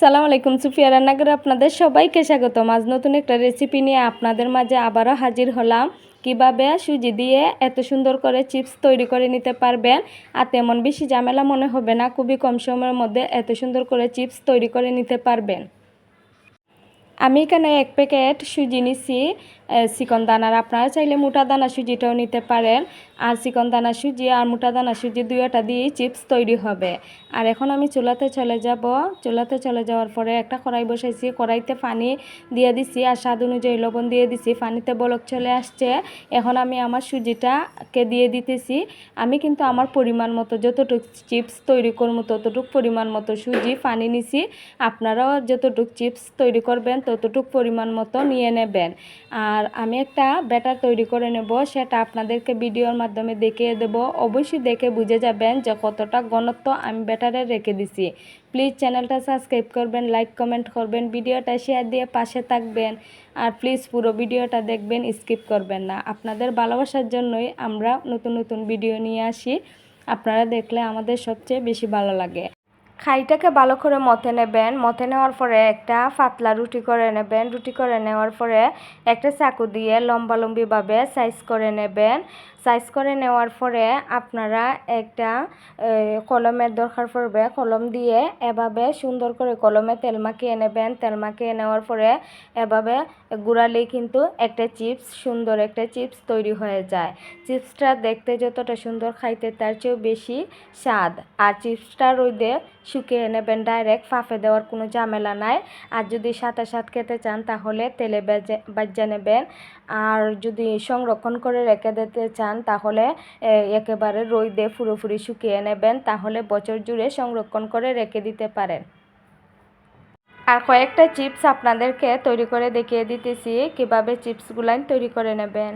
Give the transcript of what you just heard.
সালাম আলাইকুম, সুফিয়া রান্নাঘরে আপনাদের সবাইকে স্বাগতম। আজ নতুন একটা রেসিপি নিয়ে আপনাদের মাঝে আবারও হাজির হলাম। কীভাবে সুজি দিয়ে এত সুন্দর করে চিপস তৈরি করে নিতে পারবেন আর তেমন বেশি ঝামেলা মনে হবে না, খুবই কম সময়ের মধ্যে এত সুন্দর করে চিপস তৈরি করে নিতে পারবেন। আমি এখানে এক প্যাকেট সুজি নিছি। চিকন দানার আপনারা চাইলে মোটা দানা সুজিটাও নিতে পারেন। আর চিকন দানা সুজি আর মোটা দানা সুজি দুইটা দিয়েই চিপস তৈরি হবে। আর এখন আমি চুলাতে চলে যাব। চুলাতে চলে যাওয়ার পরে একটা কড়াই বসাইছি। কড়াইতে পানি দিয়ে দিছি আর স্বাদ অনুযায়ী লবণ দিয়ে দিছি। পানিতে বলক চলে আসছে। এখন আমি আমার সুজিটাকে দিয়ে দিতেছি। আমি কিন্তু আমার পরিমাণ মতো যতটুকু চিপস তৈরি করব ততটুকু পরিমাণ মতো সুজি, পানি নিছি। আপনারাও যতটুক চিপস তৈরি করবেন ততটুকু পরিমাণ মতো নিয়ে নেবেন। আর আমি একটা ব্যাটার তৈরি করে নেব, সেটা আপনাদেরকে ভিডিওর মাধ্যমে দেখিয়ে দেব। অবশ্যই দেখে বুঝে যাবেন যে কতটা ঘনত্ব আমি ব্যাটারে রেখে দিছি। প্লিজ চ্যানেলটা সাবস্ক্রাইব করবেন, লাইক, কমেন্ট করবেন, ভিডিওটা শেয়ার দিয়ে পাশে থাকবেন। আর প্লিজ পুরো ভিডিওটা দেখবেন, স্কিপ করবেন না। আপনাদের ভালোবাসার জন্যই আমরা নতুন নতুন ভিডিও নিয়ে আসি। আপনারা দেখলে আমাদের সবচেয়ে বেশি ভালো লাগে। খাইটাকে ভালো করে মথে নেবেন। মথে নেওয়ার পরে একটা পাতলা রুটি করে নেবেন। রুটি করে নেওয়ার পরে একটা চাকু দিয়ে লম্বা লম্বিভাবে সাইজ করে নেবেন। সাইজ করে নেওয়ার পরে আপনারা একটা কলমের দরকার পড়বে। কলম দিয়ে এভাবে সুন্দর করে কলমে তেল মাখিয়ে নেবেন। তেল মাখিয়ে নেওয়ার পরে এভাবে গুড়ালেই কিন্তু একটা চিপস, সুন্দর একটা চিপস তৈরি হয়ে যায়। চিপসটা দেখতে যতটা সুন্দর খাইতে, তার চেয়েও বেশি স্বাদ। আর চিপসটা রোদে শুকিয়ে নেবেন ডাইরেক্ট ফাঁফে দেওয়ার কোনো ঝামেলা নাই। আর যদি সাথে সাথ খেতে চান, তাহলে তেলে বেজে বাজ্যা নেবেন। আর যদি সংরক্ষণ করে রেখে দিতে চান তাহলে একেবারে রোদে পুরোপুরি শুকিয়ে নেবেন, তাহলে বছর জুড়ে সংরক্ষণ করে রেখে দিতে পারেন। আর কয়েকটা চিপস আপনাদেরকে তৈরি করে দেখিয়ে দিতেছি, কীভাবে চিপসগুলান তৈরি করে নেবেন।